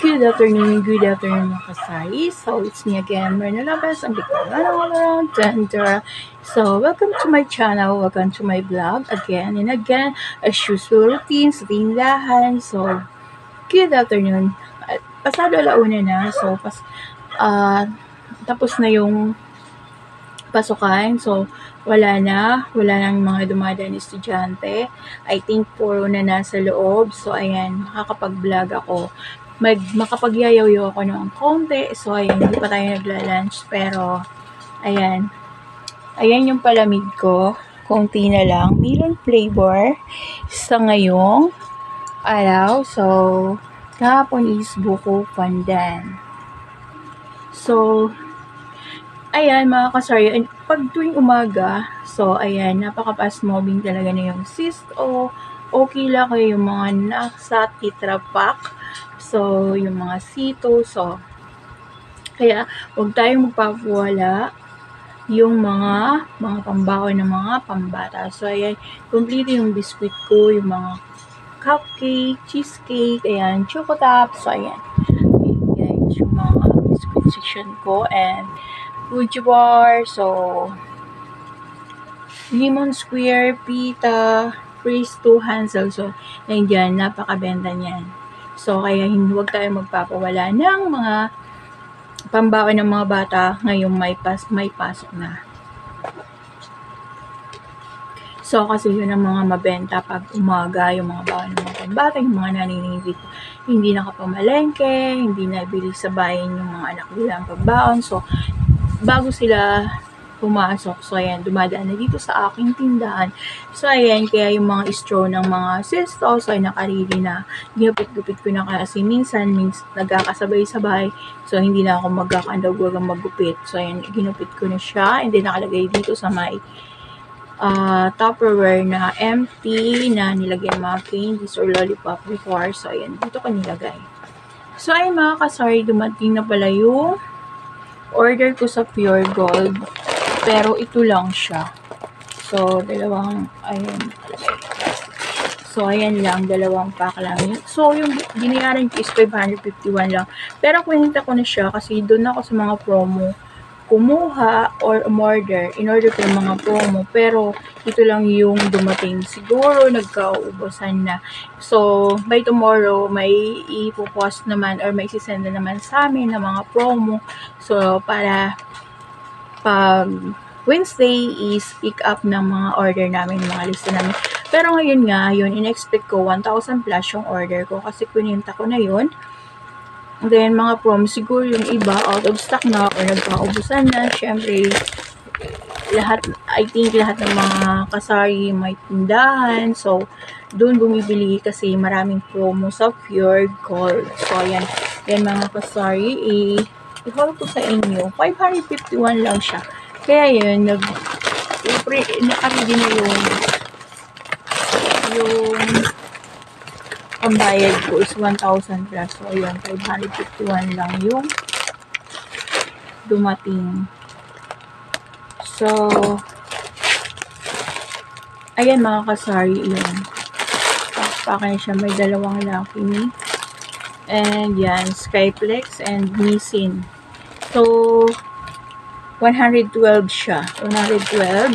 Good afternoon, good afternoon mga kasari. So, it's me again, Myrna Lopez, ang Victorian all-around tender. So, welcome to my channel, welcome to my vlog again and again, as usual routine sa tindahan. So, good afternoon. At Pasado alauna na, so, pas, ah, tapos na yung pasukan. So, wala na. Wala nang mga dumadaan estudyante. I think puro na nasa loob. So, ayan, makakapag-vlog ako. Mag, makapagyayaw ako ng konti. So, ayan, hindi pa tayo nagla-lunch. Pero, ayan. Ayan yung palamig ko. Konti na lang. Melon flavor sa ngayong araw. So, kahapon is buko pandan. So, ayan mga kasari, an- pag tuwing umaga, so ayan, napaka-fast moving talaga na yung cyst o okay lang kayo yung mga nasa Tetra Pak. So, yung mga sito, so kaya huwag tayong magpapuwala yung mga mga pambaon ng mga pambata. So, ayan, complete yung biscuit ko, yung mga cupcake, cheesecake, ayan, choco top. So, ayan. Ayan, guys, yung mga biscuit section ko and Fuji bar. So, lemon square, pita, freeze to Hansel. So, nandiyan, napakabenta niyan. So, kaya hindi wag tayo magpapawala ng mga pambaon ng mga bata ngayong may, pas, may pasok na. So, kasi yun ang mga mabenta pag umaga, yung mga baon ng mga pambata, yung mga naniningit, hindi nakapamalengke, hindi nabili sa bayan yung mga anak nila ang pagbaon. So, bago sila pumasok. So, ayan, dumadaan na dito sa aking tindahan. So, ayan, kaya yung mga straw ng mga sisters ay nakarili na. Ginupit-gupit ko na kasi minsan, mins, nagkakasabay-sabay. So, hindi na ako magkakandawag ang maggupit. So, ayan, ginupit ko na siya. And then, nakalagay dito sa may uh, Tupperware na empty na nilagyan mga candies or lollipop before. So, ayan, dito ko nilagay. So, ayun mga kasari, dumating na pala yung order ko sa Pure Gold. Pero ito lang siya. So, dalawang, ayun. So, ayan lang, dalawang pack lang. So, yung binayaran ko is 551 lang. Pero kwenta ko na siya kasi doon ako sa mga promo kumuha or umorder in order ko mga promo. Pero, ito lang yung dumating. Siguro, nagkaubusan na. So, by tomorrow, may ipopost naman or may sisend na naman sa amin ng mga promo. So, para pag Wednesday is pick up ng mga order namin, mga lista namin. Pero ngayon nga, yun, in-expect ko 1,000 plus yung order ko kasi kuninta ko na yun. Then, mga prom, siguro yung iba out of stock na or nagkaubusan na. Siyempre, lahat, I think lahat ng mga kasari may tindahan. So, doon bumibili kasi maraming promo sa Pure Gold. So, ayan, yan mga kasari, i- i-haul ko sa inyo. 551 lang siya. Kaya yun, nag, nakaredy na yung yung ang bayad ko is 1,000 plus. So, ayan, 551 lang yung dumating. So, ayan mga kasari, yun. Pakpakan siya, may dalawang Lucky Me. And yan, Skyplex and Nissin. So, 112 siya. 112.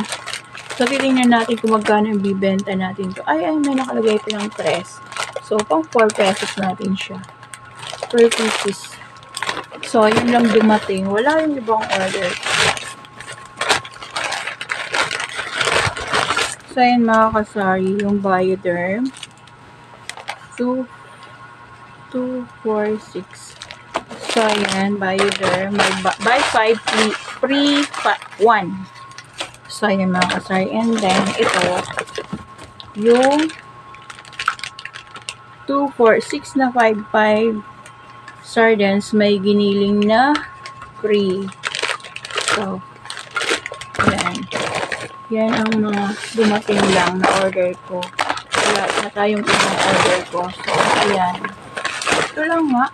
So, titingnan natin kung magkano yung bibenta natin to. Ay, ay, may nakalagay pa ng press. So, pang 4 pesos natin siya. 4 pieces. So, yun lang dumating. Wala yung ibang order. So, yun mga kasari, yung Bioderm. 2, 2, 4, 6. So, ayan, Bioderm. May buy 5, free, free 1. So, ayan mga kasari. And then, ito, yung 2, 4, 6 na 5, 5 sardines may giniling na free. So, yan. Yan ang mga dumating lang na order ko. Wala na tayong order ko. So, ayan. Ito lang nga.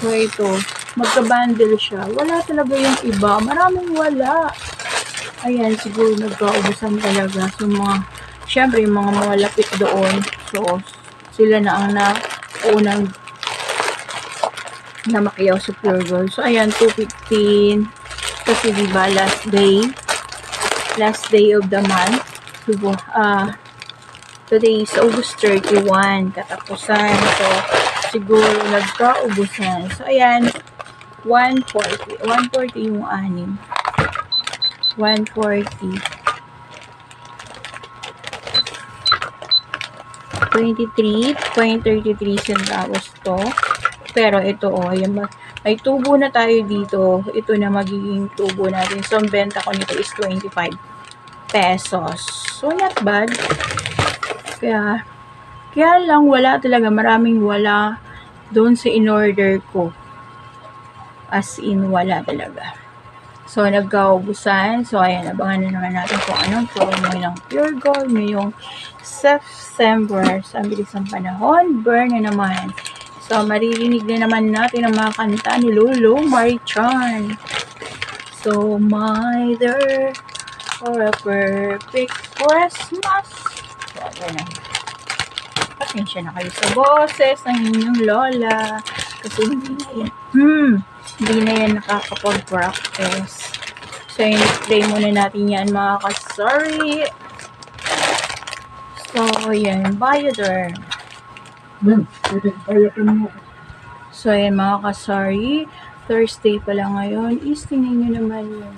So, ito. Magka-bundle siya. Wala talaga yung iba. Maraming wala. Ayan, siguro nagkaubusan talaga. So, mga, syempre, yung mga malapit doon. So, sila na ang na unang na makiyaw sa Pure Gold. So, ayan, 215. Kasi, di ba, last day, last day of the month. Diba, ah, today is August 31, katapusan. So, siguro nagkaubusan. So, ayan, 140. 140 yung anim. 140. 23.33 centavos to. Pero ito, oh, ayan, ma- may tubo na tayo dito. Ito na magiging tubo natin. So, ang benta ko nito is 25 pesos. So, not bad. Kaya, kaya lang wala talaga. Maraming wala doon sa in-order ko. As in, wala talaga. So, nagkaubusan. So, ayan, abangan na naman natin kung anong promo ng Pure Gold ngayong September. Sa bilis ng panahon, burn na naman. So, maririnig na naman natin ang mga kanta ni Lolo Marichan. So, my there for a perfect Christmas. Ganun. Pasensya na kayo sa boses ng inyong lola. Kasi hindi na yan. Hmm, hindi na yan nakakapag-practice. So, yun, play muna natin yan mga kasari. So, yan, Bioderm. So, ayan mga kasari, Thursday pa lang ngayon is tingnan nyo naman yung,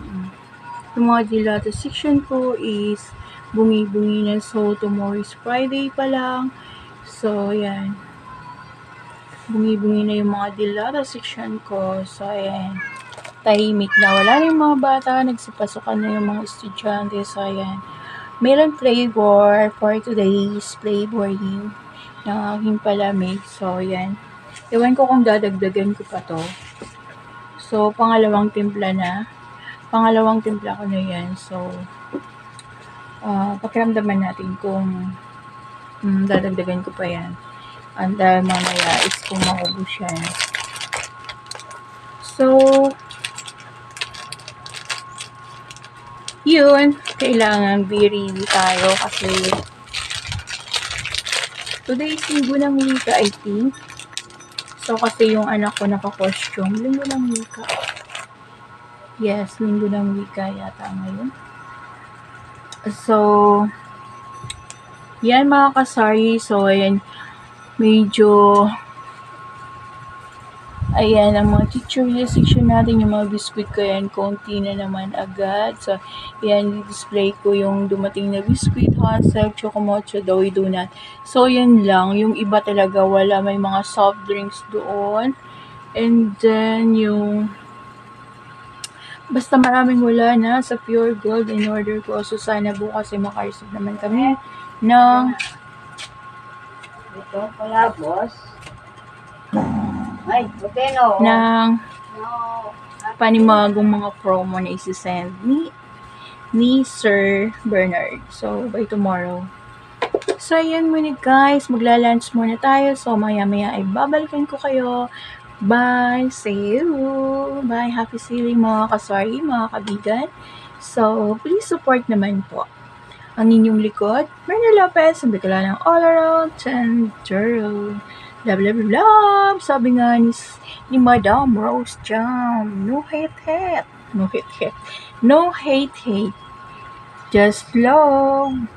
yung mga dilata section ko is bungi-bungi na. So, tomorrow is Friday pa lang. So, ayan. Bungi-bungi na yung mga dilata section ko. So, ayan. Tahimik na. Wala na yung mga bata. Nagsipasukan na yung mga estudyante. So, ayan. Meron flavor for today's flavoring ng aking palamig. So, ayan. Ewan ko kung dadagdagan ko pa to. So, pangalawang timpla na. Pangalawang timpla ko na yan. So, uh, pakiramdaman natin kung um, dadagdagan ko pa yan. And dahil mamaya is kung maubos yan. So, yun. Kailangan be ready tayo kasi today is linggo ng wika, I think. So, kasi yung anak ko naka-costume, linggo ng wika. Yes, linggo ng wika yata ngayon. So, yan mga kasari. So, ayan, medyo, ayan, ang mga tutorial section natin, yung mga biscuit ko yan, konti na naman agad. So, yan, display ko yung dumating na biscuit, hot silk, chocomocho, doy donut. So, yan lang. Yung iba talaga, wala. May mga soft drinks doon. And then, yung basta maraming wala na sa Pure Gold in order ko. So, sana bukas ay makareceive naman kami ng Ito pala, boss. Ay, Boteno. ng No. panimagong mga promo na isi-send ni ni Sir Bernard. So, by tomorrow. So, ayan muna guys. Magla-lunch muna tayo. So, maya-maya ay babalikan ko kayo. Bye! See you! Bye! Happy sailing mga kasari, mga kabigan. So, please support naman po. Ang inyong likod, Myrna Lopez, ang bigla ng all around tender. Love, love, love. Sabi nga ni, ni Madam Rose Jam, no hate, hate. No hate, hate. No hate, hate. Just love.